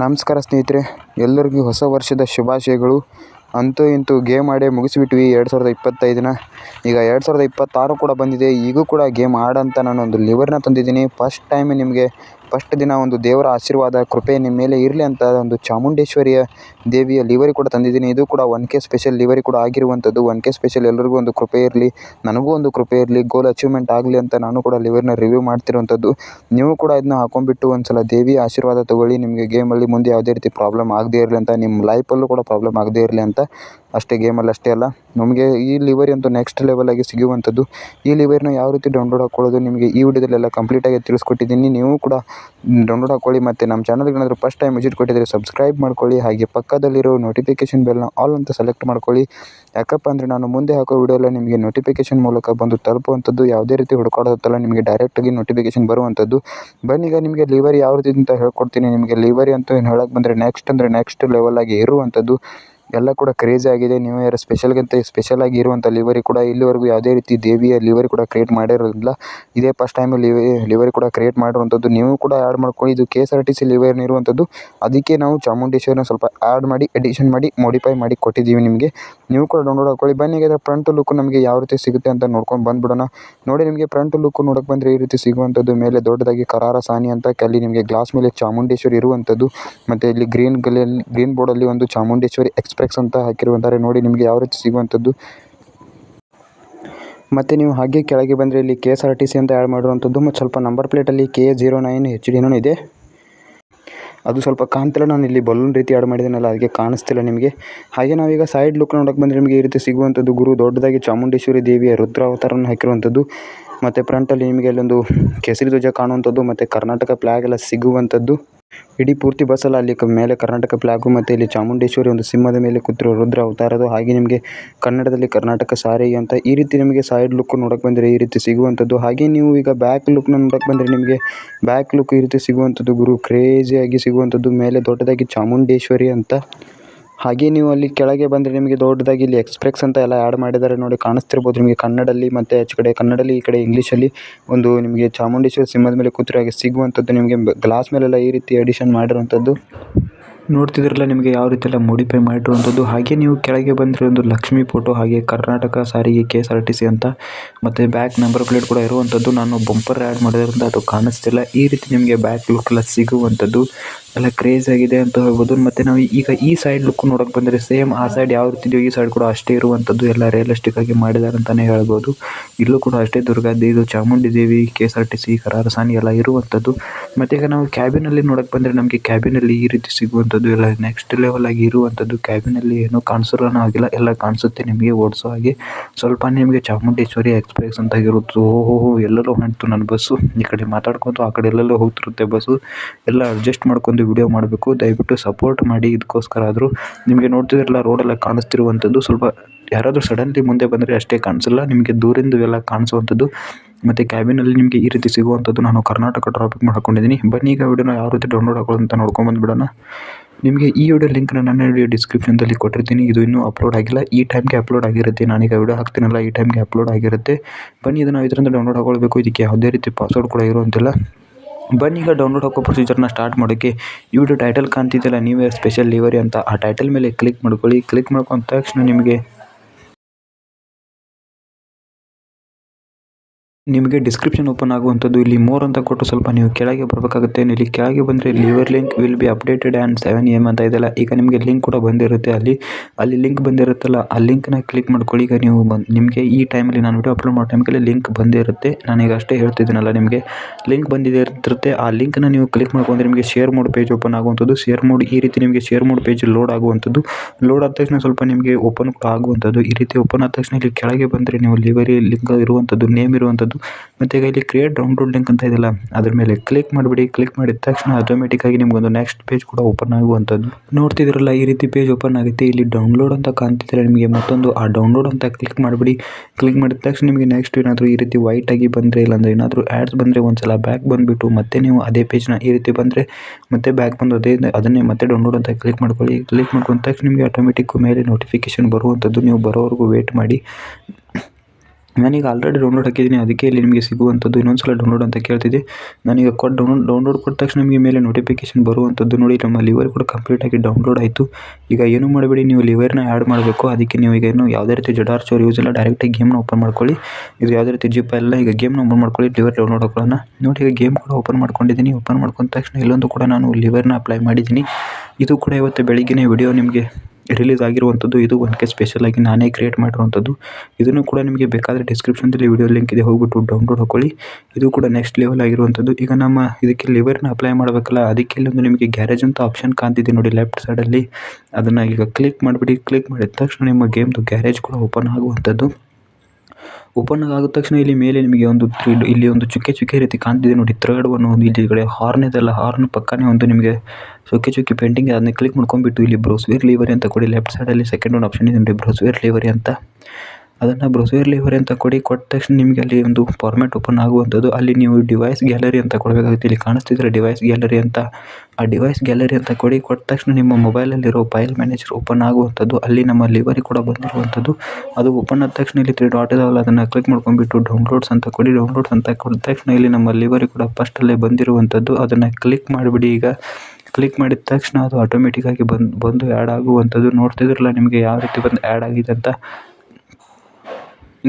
ನಮಸ್ಕಾರ ಸ್ನೇಹಿತರೆ, ಎಲ್ಲರಿಗೂ ಹೊಸ ವರ್ಷದ ಶುಭಾಶಯಗಳು. ಅಂತೂ ಇಂತೂ ಗೇಮ್ ಆಡೇ ಮುಗಿಸಿಬಿಟ್ವಿ ಎರಡು ಸಾವಿರದ ಇಪ್ಪತ್ತೈದನ. ಈಗ ಎರಡು ಸಾವಿರದ ಇಪ್ಪತ್ತಾರು ಕೂಡ ಬಂದಿದೆ, ಈಗೂ ಕೂಡ ಗೇಮ್ ಆಡಂತ ನಾನೊಂದು ಲಿವರ್ನ ತಂದಿದ್ದೀನಿ. ಫಸ್ಟ್ ಟೈಮ್ ನಿಮಗೆ ಫಸ್ಟ್ ದಿನ ಒಂದು ದೇವರ ಆಶೀರ್ವಾದ, ಕೃಪೆ ನಿಮ್ಮ ಮೇಲೆ ಇರಲಿ ಅಂತ ಒಂದು ಚಾಮುಂಡೇಶ್ವರಿಯ ದೇವಿಯ ಲಿವರಿ ಕೂಡ ತಂದಿದ್ದೀನಿ. ಇದು ಕೂಡ ಒನ್ ಕೆ ಸ್ಪೆಷಲ್ ಲಿವರಿ ಕೂಡ ಆಗಿರುವಂಥದ್ದು. ಒನ್ ಕೆ ಸ್ಪೆಷಲ್ ಎಲ್ಲರಿಗೂ ಒಂದು ಕೃಪೆ ಇರಲಿ, ನನಗೂ ಒಂದು ಕೃಪೆ ಇರಲಿ ಗೋಲ್ ಅಚೀವ್ಮೆಂಟ್ ಆಗಲಿ ಅಂತ ನಾನು ಕೂಡ ಲಿವರ್ನ ರಿವ್ಯೂ ಮಾಡ್ತಿರುವಂಥದ್ದು. ನೀವು ಕೂಡ ಇದನ್ನ ಹಾಕೊಂಡ್ಬಿಟ್ಟು ಒಂದು ಸಲ ದೇವಿಯ ಆಶೀರ್ವಾದ ತೊಗೊಳ್ಳಿ. ನಿಮಗೆ ಗೇಮಲ್ಲಿ ಮುಂದೆ ಯಾವುದೇ ರೀತಿ ಪ್ರಾಬ್ಲಮ್ ಆಗದೇ ಇರಲಿ ಅಂತ ನಿಮ್ಮ ಲೈಫಲ್ಲೂ ಕೂಡ ಪ್ರಾಬ್ಲಮ್ ಆಗದೇ ಇರಲಿ ಅಂತ ಅಷ್ಟೇ ಗೇಮಲ್ಲಿ ಅಷ್ಟೇ ಅಲ್ಲ. ನಮಗೆ ಈ ಲಿವರಿ ಅಂತೂ ನೆಕ್ಸ್ಟ್ ಲೆವೆಲಾಗಿ ಸಿಗುವಂಥದ್ದು. ಈ ಲಿವರ್ನ ಯಾವ ರೀತಿ ಡೌನ್ಲೋಡ್ ಹಾಕ್ಕೊಳ್ಳೋದು ನಿಮಗೆ ಈ ವಿಡಿಯೋದಲ್ಲೆಲ್ಲ ಕಂಪ್ಲೀಟಾಗಿ ತಿಳಿಸ್ಕೊಟ್ಟಿದ್ದೀನಿ. ನೀವು ಕೂಡ ಡೌನ್ಲೋಡ್ ಹಾಕ್ಕೊಳ್ಳಿ ಮತ್ತು ನಮ್ಮ ಚಾನಲ್ಗೆ ಏನಾದರೂ ಫಸ್ಟ್ ಟೈಮ್ ವಿಸಿಟ್ ಕೊಟ್ಟಿದ್ದರೆ ಸಬ್ಸ್ಕ್ರೈಬ್ ಮಾಡ್ಕೊಳ್ಳಿ. ಹಾಗೆ ಪಕ್ಕದಲ್ಲಿರೋ ನೋಟಿಫಿಕೇಷನ್ ಬೆಲ್ನ ಆಲ್ ಅಂತ ಸೆಲೆಕ್ಟ್ ಮಾಡ್ಕೊಳ್ಳಿ. ಯಾಕಪ್ಪ ಅಂದರೆ ನಾನು ಮುಂದೆ ಹಾಕೋ ವಿಡಿಯೋ ಎಲ್ಲ ನಿಮಗೆ ನೋಟಿಫಿಕೇಷನ್ ಮೂಲಕ ಬಂದು ತಲುಪುವಂಥದ್ದು, ಯಾವುದೇ ರೀತಿ ಹುಡುಕಾಡೋದಲ್ಲ ನಿಮಗೆ ಡೈರೆಕ್ಟಾಗಿ ನೋಟಿಫಿಕೇಷನ್ ಬರುವಂಥದ್ದು. ಬನ್ನಿ ಈಗ ನಿಮಗೆ ಲಿವರಿ ಯಾವ ರೀತಿ ಅಂತ ಹೇಳ್ಕೊಡ್ತೀನಿ. ನಿಮಗೆ ಲಿವರಿ ಅಂತೂ ಏನು ಹೇಳಕ್ಕೆ ಬಂದರೆ ನೆಕ್ಸ್ಟ್ ಅಂದರೆ ನೆಕ್ಸ್ಟ್ ಲೆವೆಲಾಗಿ ಇರುವಂಥದ್ದು. ಎಲ್ಲ ಕೂಡ ಕ್ರೇಜ್ ಆಗಿದೆ. ನ್ಯೂ ಇಯರ್ ಸ್ಪೆಷಲ್ಗಿಂತ ಸ್ಪೆಷಲಾಗಿ ಇರುವಂಥ ಲಿವರಿ ಕೂಡ ಇಲ್ಲಿವರೆಗೂ ಯಾವುದೇ ರೀತಿ ದೇವಿಯ ಲಿವರಿ ಕೂಡ ಕ್ರಿಯೇಟ್ ಮಾಡಿರೋದಿಲ್ಲ. ಇದೇ ಫಸ್ಟ್ ಟೈಮ್ ಲಿವರಿ ಲಿವರಿ ಕೂಡ ಕ್ರಿಯೇಟ್ ಮಾಡಿರುವಂಥದ್ದು ನೀವು ಕೂಡ ಆ್ಯಡ್ ಮಾಡ್ಕೊಳ್ಳಿ ಇದು K S R T C livery ಇರುವಂಥದ್ದು ಅದಕ್ಕೆ ನಾವು ಚಾಮುಂಡೇಶ್ವರಿನ ಸ್ವಲ್ಪ ಆ್ಯಡ್ ಮಾಡಿ ಎಡಿಷನ್ ಮಾಡಿ ಮೋಡಿಫೈ ಮಾಡಿ ಕೊಟ್ಟಿದ್ದೀವಿ ನಿಮಗೆ. ನೀವು ಕೂಡ ಡೌನ್ಲೋಡ್ ಹಾಕ್ಕೊಳ್ಳಿ ಬನ್ನಿ ಈಗ ಫ್ರಂಟ್ ಲುಕ್ ನಮಗೆ ಯಾವ ರೀತಿ ಸಿಗುತ್ತೆ ಅಂತ ನೋಡ್ಕೊಂಡು ಬಂದ್ಬಿಡೋಣ. ನೋಡಿ ನಿಮಗೆ ಫ್ರಂಟ್ ಲುಕ್ ನೋಡಕ್ಕೆ ಬಂದರೆ ಈ ರೀತಿ ಸಿಗುವಂಥದ್ದು ಮೇಲೆ ದೊಡ್ಡದಾಗಿ ಕರಾರ ಸಾನಿ ಅಂತ ಕಲ್ಲಿ ನಿಮಗೆ ಗ್ಲಾಸ್ ಮೇಲೆ ಚಾಮುಂಡೇಶ್ವರಿ ಇರುವಂಥದ್ದು ಮತ್ತು ಇಲ್ಲಿ ಗ್ರೀನ್ ಗಲಿಯಲ್ಲಿ ಗ್ರೀನ್ ಬೋರ್ಡಲ್ಲಿ ಒಂದು ಚಾಮುಂಡೇಶ್ವರಿ ಎಕ್ಸ್ಪ್ರೆಸ್ ಅಂತ ಹಾಕಿರುವಂತಾರೆ. ನೋಡಿ ನಿಮಗೆ ಯಾವ ರೀತಿ ಸಿಗುವಂಥದ್ದು. ಮತ್ತು ನೀವು ಹಾಗೆ ಕೆಳಗೆ ಬಂದರೆ ಇಲ್ಲಿ K S R T C ಅಂತ ಆ್ಯಡ್ ಮಾಡಿರುವಂಥದ್ದು. ಮತ್ತು ಸ್ವಲ್ಪ ನಂಬರ್ ಪ್ಲೇಟಲ್ಲಿ ಕೆ ಜೀರೋ ನೈನ್ ಎಚ್ ಡಿನೂ ಇದೆ. ಅದು ಸ್ವಲ್ಪ ಕಾಣ್ತಿಲ್ಲ. ನಾನು ಇಲ್ಲಿ ಬಲೂನ್ ರೀತಿ ಆ್ಯಡ್ ಮಾಡಿದ್ದೀನಲ್ಲ ಅದಕ್ಕೆ ಕಾಣಿಸ್ತಿಲ್ಲ ನಿಮಗೆ. ಹಾಗೆ ನಾವೀಗ ಸೈಡ್ ಲುಕ್ ನೋಡೋಕೆ ಬಂದರೆ ನಿಮಗೆ ಈ ರೀತಿ ಸಿಗುವಂಥದ್ದು ಗುರು ದೊಡ್ಡದಾಗಿ ಚಾಮುಂಡೇಶ್ವರಿ ದೇವಿಯ ರುದ್ರಾವತಾರವನ್ನು ಹಾಕಿರುವಂಥದ್ದು. ಮತ್ತು ಫ್ರಂಟಲ್ಲಿ ನಿಮಗೆ ಅಲ್ಲೊಂದು ಕೇಸರಿ ಧ್ವಜ ಕಾಣುವಂಥದ್ದು. ಮತ್ತು ಕರ್ನಾಟಕ ಫ್ಲ್ಯಾಗ್ ಎಲ್ಲ ಸಿಗುವಂಥದ್ದು. ಇಡೀ ಪೂರ್ತಿ ಬಸ್ಸಲ್ಲಿ ಅಲ್ಲಿ ಮೇಲೆ ಕರ್ನಾಟಕ ಫ್ಲಾಗ್ ಮತ್ತು ಇಲ್ಲಿ ಚಾಮುಂಡೇಶ್ವರಿ ಒಂದು ಸಿಂಹದ ಮೇಲೆ ಕೂತಿರೋ ರುದ್ರ ಅವತಾರದು ಹಾಗೆ ನಿಮಗೆ ಕನ್ನಡದಲ್ಲಿ ಕರ್ನಾಟಕ ಸಾರಿಗೆ ಅಂತ ಈ ರೀತಿ ನಿಮಗೆ ಸೈಡ್ ಲುಕ್ ನೋಡೋಕೆ ಬಂದರೆ ಈ ರೀತಿ ಸಿಗುವಂಥದ್ದು. ಹಾಗೆ ನೀವು ಈಗ ಬ್ಯಾಕ್ ಲುಕ್ ನೋಡೋಕೆ ಬಂದರೆ ನಿಮಗೆ ಬ್ಯಾಕ್ ಲುಕ್ ಈ ರೀತಿ ಸಿಗುವಂಥದ್ದು. ಗುರು ಕ್ರೇಜಿಯಾಗಿ ಸಿಗುವಂಥದ್ದು. ಮೇಲೆ ದೊಡ್ಡದಾಗಿ ಚಾಮುಂಡೇಶ್ವರಿ ಅಂತ ಹಾಗೆ ನೀವು ಅಲ್ಲಿ ಕೆಳಗೆ ಬಂದರೆ ನಿಮಗೆ ದೊಡ್ಡದಾಗಿ ಇಲ್ಲಿ ಎಕ್ಸ್ಪ್ರೆಸ್ ಅಂತ ಎಲ್ಲ ಆ್ಯಡ್ ಮಾಡಿದ್ದಾರೆ ನೋಡಿ, ಕಾಣಿಸ್ತಿರ್ಬೋದು ನಿಮಗೆ ಕನ್ನಡಲ್ಲಿ ಮತ್ತು ಆಚೆ ಕಡೆ, ಕನ್ನಡಲ್ಲಿ ಈ ಕಡೆ ಇಂಗ್ಲೀಷಲ್ಲಿ ಒಂದು ನಿಮಗೆ ಚಾಮುಂಡೇಶ್ವರಿ ಸಿಂಹದ ಮೇಲೆ ಕೂತಿರೋ ಹಾಗೆ ಸಿಗುವಂಥದ್ದು ನಿಮಗೆ ಗ್ಲಾಸ್ ಮೇಲೆಲ್ಲ ಈ ರೀತಿ ಎಡಿಷನ್ ಮಾಡಿರುವಂಥದ್ದು. ನೋಡ್ತಿದ್ರಲ್ಲ ನಿಮಗೆ ಯಾವ ರೀತಿ ಎಲ್ಲ ಮೋಡಿಫೈ ಮಾಡಿರುವಂಥದ್ದು. ಹಾಗೆ ನೀವು ಕೆಳಗೆ ಬಂದರೆ ಒಂದು ಲಕ್ಷ್ಮಿ ಫೋಟೋ ಹಾಗೆ ಕರ್ನಾಟಕ ಸಾರಿಗೆ K S R T C ಅಂತ ಮತ್ತು ಬ್ಯಾಕ್ ನಂಬರ್ ಪ್ಲೇಟ್ ಕೂಡ ಇರುವಂಥದ್ದು. ನಾನು ಬಂಪರ್ ಆ್ಯಡ್ ಮಾಡೋದ್ರಿಂದ ಅದು ಕಾಣಿಸ್ತಿಲ್ಲ. ಈ ರೀತಿ ನಿಮಗೆ ಬ್ಯಾಕ್ ಲುಕ್ ಎಲ್ಲ ಸಿಗುವಂಥದ್ದು. ಎಲ್ಲ ಕ್ರೇಜ್ ಆಗಿದೆ ಅಂತ ಹೇಳ್ಬೋದು. ಮತ್ತು ನಾವು ಈಗ ಈ ಸೈಡ್ ಲುಕ್ ನೋಡೋಕೆ ಬಂದರೆ ಸೇಮ್ ಆ ಸೈಡ್ ಯಾವ ರೀತಿ ಇದೆಯೋ ಈ ಸೈಡ್ ಕೂಡ ಅಷ್ಟೇ ಇರುವಂಥದ್ದು ಎಲ್ಲ ರಿಯಲಿಸ್ಟಿಕ್ ಆಗಿ ಮಾಡಿದ್ದಾರೆ ಅಂತಲೇ ಹೇಳ್ಬೋದು. ಇಲ್ಲೂ ಕೂಡ ಅಷ್ಟೇ ದುರ್ಗಾ ಇದು Chamundi Devi K S R T C ಕರಾರಸಾನಿ ಎಲ್ಲ ಇರುವಂಥದ್ದು ಮತ್ತು ಈಗ ನಾವು ಕ್ಯಾಬಿನಲ್ಲಿ ನೋಡೋಕೆ ಬಂದರೆ ನಮಗೆ ಕ್ಯಾಬಿನಲ್ಲಿ ಈ ರೀತಿ ಸಿಗುವಂಥದ್ದು ಎಲ್ಲ ನೆಕ್ಸ್ಟ್ ಲೆವೆಲ್ ಆಗಿ ಇರುವಂಥದ್ದು ಕ್ಯಾಬಿನಲ್ಲಿ ಏನೂ ಕಾಣಿಸಲೋ ಆಗಿಲ್ಲ. ಎಲ್ಲ ಕಾಣಿಸುತ್ತೆ ನಿಮಗೆ ಓಡಿಸೋ ಹಾಗೆ. ಸ್ವಲ್ಪ ನಿಮಗೆ ಚಾಮುಂಡೇಶ್ವರಿ ಎಕ್ಸ್ಪ್ರೆಸ್ ಅಂತ ಇರುತ್ತೆ. ಓಹೋ, ಎಲ್ಲೆಲ್ಲೋ ಹೊಂಟು ನನ್ನ ಬಸ್ಸು. ಈ ಕಡೆ ಮಾತಾಡ್ಕೊತ ಆ ಕಡೆ ಎಲ್ಲೆಲ್ಲೋ ಹೋಗ್ತಿರುತ್ತೆ ಬಸ್ಸು. ಎಲ್ಲ ಅಡ್ಜಸ್ಟ್ ಮಾಡ್ಕೊಂಡು ವಿಡಿಯೋ ಮಾಡಬೇಕು. ದಯವಿಟ್ಟು ಸಪೋರ್ಟ್ ಮಾಡಿ. ಇದಕ್ಕೋಸ್ಕರ ಆದರೂ ನಿಮಗೆ ನೋಡ್ತಿದ್ರಲ್ಲ ರೋಡೆಲ್ಲ ಕಾಣಿಸ್ತಿರುವಂಥದ್ದು ಸ್ವಲ್ಪ ಯಾರಾದರೂ ಸಡನ್ಲಿ ಮುಂದೆ ಬಂದರೆ ಅಷ್ಟೇ ಕಾಣಿಸಲ್ಲ. ನಿಮಗೆ ದೂರಿಂದ ಎಲ್ಲ ಕಾಣಿಸುವಂಥದ್ದು ಮತ್ತು ಕ್ಯಾಬಿನಲ್ಲಿ ನಿಮಗೆ ಈ ರೀತಿ ಸಿಗುವಂಥದ್ದು ನಾನು ಕರ್ನಾಟಕ ಟ್ರಾಫಿಕ್ ಮಾಡ್ಕೊಂಡಿದ್ದೀನಿ. ಬನ್ನಿ ಈಗ ವಿಡಿಯೋನ ಯಾವ ರೀತಿ ಡೌನ್ಲೋಡ್ ಹಾಕೊಳ್ಳೋದು ಅಂತ ನೋಡ್ಕೊಂಬಂದ್ಬಿಡೋಣ ನಿಮಗೆ ಈ ವಿಡಿಯೋ ಲಿಂಕ್ನ ನನ್ನ ವಿಡಿಯೋ ಡಿಸ್ಕ್ರಿಪ್ಷನ್ದಲ್ಲಿ ಕೊಟ್ಟಿರ್ತೀನಿ. ಇದು ಇನ್ನೂ ಅಪ್ಲೋಡ್ ಆಗಿಲ್ಲ. ಈ ಟೈಮ್ಗೆ ಅಪ್ಲೋಡ್ ಆಗಿರುತ್ತೆ. ನಾನೀಗ ವಿಡಿಯೋ ಹಾಕ್ತೀನಲ್ಲ, ಈ ಟೈಮ್ಗೆ ಅಪ್ಲೋಡ್ ಆಗಿರುತ್ತೆ. ಬನ್ನಿ ಇದನ್ನು ಇದರಿಂದ ಡೌನ್ಲೋಡ್ ಹಾಕೊಳ್ಬೇಕು. ಇದಕ್ಕೆ ಯಾವುದೇ ರೀತಿ ಪಾಸ್ವರ್ಡ್ ಕೂಡ ಇರುವಂತಿಲ್ಲ. ಬನ್ನಿ ಈಗ ಡೌನ್ಲೋಡ್ ಹಾಕೋ ಪ್ರೊಸೀಜರ್ನ ಸ್ಟಾರ್ಟ್ ಮಾಡೋಕ್ಕೆ ಈ ಟೈಟಲ್ ಕಾಣ್ತಿದ್ದಲ್ಲ ನೀವೇ ಸ್ಪೆಷಲ್ ಲಿವರಿ ಅಂತ. ಆ ಟೈಟಲ್ ಮೇಲೆ ಕ್ಲಿಕ್ ಮಾಡ್ಕೊಳ್ಳಿ. ಕ್ಲಿಕ್ ಮಾಡ್ಕೊಂಡ ತಕ್ಷಣ ನಿಮಗೆ ನಿಮಗೆ ಡಿಸ್ಕ್ರಿಪ್ಷನ್ ಓಪನ್ ಆಗುವಂಥದ್ದು ಇಲ್ಲಿ ಮೋರ್ ಅಂತ ಕೊಟ್ಟು ಸ್ವಲ್ಪ ನೀವು ಕೆಳಗೆ ಬರಬೇಕಾಗುತ್ತೆ. ಇಲ್ಲಿ ಕೆಳಗೆ ಬಂದರೆ livery link will be updated and seven M ಅಂತ ಇದೆಲ್ಲ ಈಗ ನಿಮಗೆ ಲಿಂಕ್ ಕೂಡ ಬಂದಿರುತ್ತೆ ಅಲ್ಲಿ. ಅಲ್ಲಿ ಲಿಂಕ್ ಬಂದಿರುತ್ತಲ್ಲ, ಆ ಲಿಂಕ್ನ ಕ್ಲಿಕ್ ಮಾಡ್ಕೊಳ್ಳಿ. ಈಗ ನೀವು ನಿಮಗೆ ಈ ಟೈಮಲ್ಲಿ ನಾನು ವಿಡಿಯೋ ಅಪ್ಲೋಡ್ ಮಾಡೋ ಟೈಮಲ್ಲಿ ಲಿಂಕ್ ಬಂದಿರುತ್ತೆ. ನಾನೀಗ ಅಷ್ಟೇ ಹೇಳ್ತಿದ್ದೀನಲ್ಲ ನಿಮಗೆ. ಲಿಂಕ್ ಬಂದಿದೆ ಇರುತ್ತೆ ಆ ಲಿಂಕ್ನ ನೀವು ಕ್ಲಿಕ್ ಮಾಡ್ಕೊಂಡ್ರೆ ನಿಮಗೆ ಶೇರ್ ಮೋಡ್ ಪೇಜ್ ಓಪನ್ ಆಗುವಂಥದ್ದು. ಶೇರ್ ಮೋಡ್ ಈ ರೀತಿ ನಿಮಗೆ ಶೇರ್ ಮೋಡ್ ಪೇಜ್ ಲೋಡ್ ಆಗುವಂಥದ್ದು. ಲೋಡ್ ಆದ ತಕ್ಷಣ ಸ್ವಲ್ಪ ನಿಮಗೆ ಓಪನ್ ಆಗುವಂಥದ್ದು. ಈ ರೀತಿ ಓಪನ್ ಆದ ತಕ್ಷಣ ಇಲ್ಲಿ ಕೆಳಗೆ ಬಂದರೆ ನೀವು ಲಿವರಿ ಲಿಂಕ್ ಇರುವಂಥದ್ದು ನೇಮ್ ಇರುವಂಥದ್ದು. ಮತ್ತು ಈಗ ಇಲ್ಲಿ ಕ್ರಿಯೇಟ್ ಡೌನ್ಲೋಡ್ ಲಿಂಕ್ ಅಂತ ಇದೆಯಲ್ಲ, ಅದ್ರ ಮೇಲೆ ಕ್ಲಿಕ್ ಮಾಡಿಬಿಡಿ. ಕ್ಲಿಕ್ ಮಾಡಿದ ತಕ್ಷಣ ಆಟೋಮೆಟಿಕ್ಕಾಗಿ ನಿಮಗೊಂದು ನೆಕ್ಸ್ಟ್ ಪೇಜ್ ಕೂಡ ಓಪನ್ ಆಗುವಂಥದ್ದು. ನೋಡ್ತಿದ್ರಲ್ಲ ಈ ರೀತಿ ಪೇಜ್ ಓಪನ್ ಆಗುತ್ತೆ. ಇಲ್ಲಿ ಡೌನ್ಲೋಡ್ ಅಂತ ಕಾಣ್ತಿದ್ರೆ ನಿಮಗೆ, ಮತ್ತೊಂದು ಆ ಡೌನ್ಲೋಡ್ ಅಂತ ಕ್ಲಿಕ್ ಮಾಡಿಬಿಡಿ. ಕ್ಲಿಕ್ ಮಾಡಿದ ತಕ್ಷಣ ನಿಮಗೆ ನೆಕ್ಸ್ಟ್ ಏನಾದರೂ ಈ ರೀತಿ ವೈಟ್ ಆಗಿ ಬಂದರೆ, ಇಲ್ಲಾಂದರೆ ಏನಾದರೂ ಆ್ಯಡ್ಸ್ ಬಂದರೆ, ಒಂದ್ಸಲ ಬ್ಯಾಕ್ ಬಂದುಬಿಟ್ಟು ಮತ್ತೆ ನೀವು ಅದೇ ಪೇಜ್ನ ಈ ರೀತಿ ಬಂದರೆ, ಮತ್ತೆ ಬ್ಯಾಕ್ ಬಂದು ಅದೇ ಅದನ್ನೇ ಮತ್ತೆ ಡೌನ್ಲೋಡ್ ಅಂತ ಕ್ಲಿಕ್ ಮಾಡ್ಕೊಳ್ಳಿ. ಕ್ಲಿಕ್ ಮಾಡ್ಕೊಂಡ ತಕ್ಷಣ ನಿಮಗೆ ಆಟೋಮೆಟಿಕ್ ಮೇಲೆ ನೋಟಿಫಿಕೇಶನ್ ಬರುವಂಥದ್ದು. ನೀವು ಬರೋವರೆಗೂ ವೇಟ್ ಮಾಡಿ. ನಾನೀಗ ಆಲ್ರೆಡಿ ಡೌನ್ಲೋಡ್ ಹಾಕಿದ್ದೀನಿ. ಅದಕ್ಕೆ ಇಲ್ಲಿ ನಿಮಗೆ ಸಿಗುವಂಥದ್ದು ಇನ್ನೊಂದು ಸಲ ಡೌನ್ಲೋಡ್ ಅಂತ ಕೇಳ್ತಿದೆ ನಾನೀಗ ಕೊಟ್ಟು ಡೌನ್ಲೋಡ್ ಡೌನ್ಲೋಡ್ ಕೊಟ್ಟ ತಕ್ಷಣ ನಿಮಗೆ ಮೇಲೆ ನೋಟಿಫಿಕೇಶನ್ ಬರುವಂಥದ್ದು ನೋಡಿ. ನಮ್ಮ ಲಿವರ್ ಕೂಡ ಕಂಪ್ಲೀಟಾಗಿ ಡೌನ್ಲೋಡ್ ಆಯಿತು. ಈಗ ಏನೂ ಮಾಡಬೇಡಿ. ನೀವು ಲಿವರ್ನ ಆ್ಯಡ್ ಮಾಡಬೇಕು. ಅದಕ್ಕೆ ನೀವು ಈಗ ಏನು ಯಾವುದೇ ರೀತಿ ಜಡಾರ್ ಚೋರ್ ಯೂಸ್ ಇಲ್ಲ. ಡೈರೆಕ್ಟಾಗಿ ಗೇಮ್ನ ಓಪನ್ ಮಾಡ್ಕೊಳ್ಳಿ. ಇದು ಯಾವುದೇ ರೀತಿ ಜಿಪ್ ಎಲ್ಲ ಈಗ ಗೇಮ್ನ ಓಪನ್ ಮಾಡ್ಕೊಳ್ಳಿ. ಲಿವರ್ ಡೌನ್ಲೋಡ್ ಹಾಕೊಳ್ಳೋಣ. ನೋಡಿ, ಈಗ ಗೇಮ್ ಕೂಡ ಓಪನ್ ಮಾಡ್ಕೊಂಡಿದ್ದೀನಿ. ಓಪನ್ ಮಾಡ್ಕೊಂಡ ತಕ್ಷಣ ಇಲ್ಲೊಂದು ಕೂಡ ನಾನು ಲಿವರ್ನ ಅಪ್ಲೈ ಮಾಡಿದ್ದೀನಿ. ಇದು ಕೂಡ ಇವತ್ತು ಬೆಳಿಗ್ಗೆನೇ ವಿಡಿಯೋ ನಿಮಗೆ ರಿಲೀಸ್ ಆಗಿರುವಂಥದ್ದು ಇದು ಒನ್ ಕೆ ಸ್ಪೆಷಲ್ ಆಗಿ ನಾನೇ ಕ್ರಿಯೇಟ್ ಮಾಡಿರುವಂಥದ್ದು ಇದನ್ನು ಕೂಡ ನಿಮಗೆ ಬೇಕಾದರೆ ಡಿಸ್ಕ್ರಿಪ್ಷನ್ದಲ್ಲಿ ವಿಡಿಯೋ ಲಿಂಕ್ ಇದೆ, ಹೋಗ್ಬಿಟ್ಟು ಡೌನ್ಲೋಡ್ ಹಾಕೊಳ್ಳಿ. ಇದು ಕೂಡ ನೆಕ್ಸ್ಟ್ ಲೆವೆಲ್ ಆಗಿರುವಂಥದ್ದು ಈಗ ನಮ್ಮ ಇದಕ್ಕೆ ಲಿವರ್ನ ಅಪ್ಲೈ ಮಾಡಬೇಕಲ್ಲ, ಅದಕ್ಕೆ ಇಲ್ಲೊಂದು ನಿಮಗೆ ಗ್ಯಾರೇಜ್ ಅಂತ ಆಪ್ಷನ್ ಕಾಣ್ತಿದೆ ನೋಡಿ ಲೆಫ್ಟ್ ಸೈಡಲ್ಲಿ ಅದನ್ನು ಈಗ ಕ್ಲಿಕ್ ಮಾಡಿಬಿಡಿ ಕ್ಲಿಕ್ ಮಾಡಿದ ತಕ್ಷಣ ನಿಮ್ಮ ಗೇಮ್ದು ಗ್ಯಾರೇಜ್ ಕೂಡ ಓಪನ್ ಆಗುವಂಥದ್ದು ಓಪನ್ ಆದ ತಕ್ಷಣ ಇಲ್ಲಿ ಮೇಲೆ ನಿಮಗೆ ಒಂದು ಇಲ್ಲಿ ಒಂದು ಚುಕ್ಕೆ ಚುಕ್ಕೆ ರೀತಿ ಕಾಣ್ತಿದೆ ನೋಡಿ. ಥರ್ಡ್ ಒನ್ ಒಂದು ಇಲ್ಲಿ ಕಡೆ ಹಾರ್ನ್ ಇದೆಲ್ಲ ಹಾರ್ನ್ ಪಕ್ಕನೇ ಒಂದು ನಿಮಗೆ ಚುಕ್ಕೆ ಚುಕ್ಕೆ ಪೇಂಟಿಂಗ್ ಅದನ್ನ ಕ್ಲಿಕ್ ಮಾಡ್ಕೊಂಡ್ಬಿಟ್ಟು ಇಲ್ಲಿ ಬ್ರೋಸ್ವೇರ್ ಲಿವರಿ ಅಂತ ಕೊಡಿ. ಲೆಫ್ಟ್ ಸೈಡಲ್ಲಿ ಸೆಕೆಂಡ್ ಒಂದು ಆಪ್ಷನ್ ಇದೆ ನೋಡಿ ಬ್ರೋಸ್ವೇರ್ ಲಿವರಿ ಅಂತ. ಅದನ್ನು ಬ್ರೌಸರ್ ಲಿವರ್ ಅಂತ ಕೊಡಿ. ಕೊಟ್ಟ ತಕ್ಷಣ ನಿಮಗೆ ಅಲ್ಲಿ ಒಂದು ಫಾರ್ಮ್ಯಾಟ್ ಓಪನ್ ಆಗುವಂಥದ್ದು. ಅಲ್ಲಿ ನೀವು ಡಿವೈಸ್ ಗ್ಯಾಲರಿ ಅಂತ ಕೊಡಬೇಕಾಗುತ್ತೆ. ಇಲ್ಲಿ ಕಾಣಿಸ್ತಿದ್ರೆ ಡಿವೈಸ್ ಗ್ಯಾಲರಿ ಅಂತ. ಆ ಡಿವೈಸ್ ಗ್ಯಾಲರಿ ಅಂತ ಕೊಡಿ. ಕೊಟ್ಟ ತಕ್ಷಣ ನಿಮ್ಮ ಮೊಬೈಲಲ್ಲಿರೋ ಫೈಲ್ ಮ್ಯಾನೇಜರ್ ಓಪನ್ ಆಗುವಂಥದ್ದು. ಅಲ್ಲಿ ನಮ್ಮ ಲಿವರಿ ಕೂಡ ಬಂದಿರುವಂಥದ್ದು. ಅದು ಓಪನ್ ಆದ ತಕ್ಷಣ ಇಲ್ಲಿ ತ್ರೀ ಡಾಟ್ ಇದಾವಲ್ಲ, ಅದನ್ನು ಕ್ಲಿಕ್ ಮಾಡ್ಕೊಂಡ್ಬಿಟ್ಟು ಡೌನ್ಲೋಡ್ಸ್ ಅಂತ ಕೊಡಿ. ಡೌನ್ಲೋಡ್ಸ್ ಅಂತ ಕೊಟ್ಟ ತಕ್ಷಣ ಇಲ್ಲಿ ನಮ್ಮ ಲಿವರಿ ಕೂಡ ಫಸ್ಟಲ್ಲೇ ಬಂದಿರುವಂಥದ್ದು. ಅದನ್ನು ಕ್ಲಿಕ್ ಮಾಡಿಬಿಡಿ ಈಗ. ಕ್ಲಿಕ್ ಮಾಡಿದ ತಕ್ಷಣ ಅದು ಆಟೋಮೆಟಿಕ್ಕಾಗಿ ಬಂದು ಬಂದು ಆ್ಯಡ್ ಆಗುವಂಥದ್ದು. ನೋಡ್ತಿದ್ರಲ್ಲ ನಿಮಗೆ ಯಾವ ರೀತಿ ಬಂದು ಆ್ಯಡ್ ಆಗಿದೆ ಅಂತ.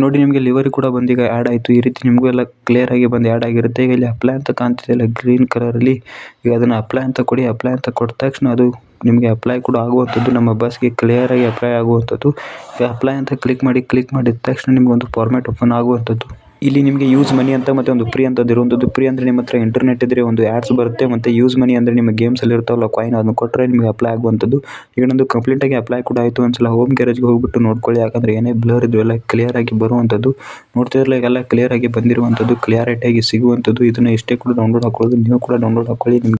ನೋಡಿ, ನಿಮಗೆ ಲಿವರಿ ಕೂಡ ಬಂದೀಗ ಆ್ಯಡ್ ಆಯಿತು. ಈ ರೀತಿ ನಿಮಗೂ ಎಲ್ಲ ಕ್ಲಿಯರಾಗಿ ಬಂದು ಆ್ಯಡ್ ಆಗಿರುತ್ತೆ. ಈಗ ಇಲ್ಲಿ ಅಪ್ಲೈ ಅಂತ ಕಾಣ್ತಿದೆಯಲ್ಲ ಗ್ರೀನ್ ಕಲರಲ್ಲಿ ಈಗ ಅದನ್ನು ಅಪ್ಲೈ ಅಂತ ಕೊಡಿ. ಅಪ್ಲೈ ಅಂತ ಕೊಟ್ಟ ತಕ್ಷಣ ಅದು ನಿಮಗೆ ಅಪ್ಲೈ ಕೂಡ ಆಗುವಂಥದ್ದು, ನಮ್ಮ ಬಸ್ಗೆ ಕ್ಲಿಯರಾಗಿ ಅಪ್ಲೈ ಆಗುವಂಥದ್ದು. ಈಗ ಅಪ್ಲೈ ಅಂತ ಕ್ಲಿಕ್ ಮಾಡಿ ಕ್ಲಿಕ್ ಮಾಡಿದ ತಕ್ಷಣ ನಿಮಗೊಂದು ಫಾರ್ಮ್ಯಾಟ್ ಓಪನ್ ಆಗುವಂಥದ್ದು. ಇಲ್ಲಿ ನಿಮಗೆ ಯೂಸ್ ಮನಿ ಅಂತ ಮತ್ತೆ ಒಂದು ಫ್ರೀ ಅಂತ ಒಂದು ಫ್ರೀ ಅಂದ್ರೆ ನಿಮ್ಮ ಹತ್ರ ಇಂಟರ್ನೆಟ್ ಇದ್ರೆ ಒಂದು ಆಡ್ಸ್ ಬರುತ್ತೆ, ಮತ್ತೆ ಯೂಸ್ ಮನಿ ಅಂದ್ರೆ ನಿಮ್ಮ ಗೇಮ್ಸಲ್ಲಿ ಇರ್ತಾವಲ್ಲ ಕಾಯಿನ್ ಅದನ್ನ ಕೊಟ್ಟರೆ ನಿಮಗೆ ಅಪ್ಲೈ ಆಗುವಂತದ್ದು ಈಗ ಕಂಪ್ಲೀಟ್ ಆಗಿ ಅಪ್ಲೈ ಕೂಡ ಆಯಿತು ಒಂದ್ಸಲ ಹೋಮ್ ಗ್ಯಾರೇಜ್ಗೆ ಹೋಗ್ಬಿಟ್ಟು ನೋಡ್ಕೊಳ್ಳಿ, ಯಾಕಂದ್ರೆ ಏನೇ ಬ್ಲರ್ ಇದ್ದು ಎಲ್ಲ ಕ್ಲಿಯರಾಗಿ ಬರುವಂಥದ್ದು. ಕ್ಲಿಯರ್ ಆಗಿ ಬಂದಿರುವಂತದ್ದು ಬಂದಿರುವಂಥದ್ದು ಕ್ಲಿಯಾರಿಟಿಯಾಗಿ ಸಿಗುವಂತದ್ದು ಇದನ್ನ ಎಷ್ಟೇ ಕೂಡ ಡೌನ್ಲೋಡ್ ಹಾಕೊಳ್ಳೋದು, ನೀವು ಕೂಡ ಡೌನ್ಲೋಡ್ ಹಾಕೊಳ್ಳಿ, ನಿಮ್ಗೆ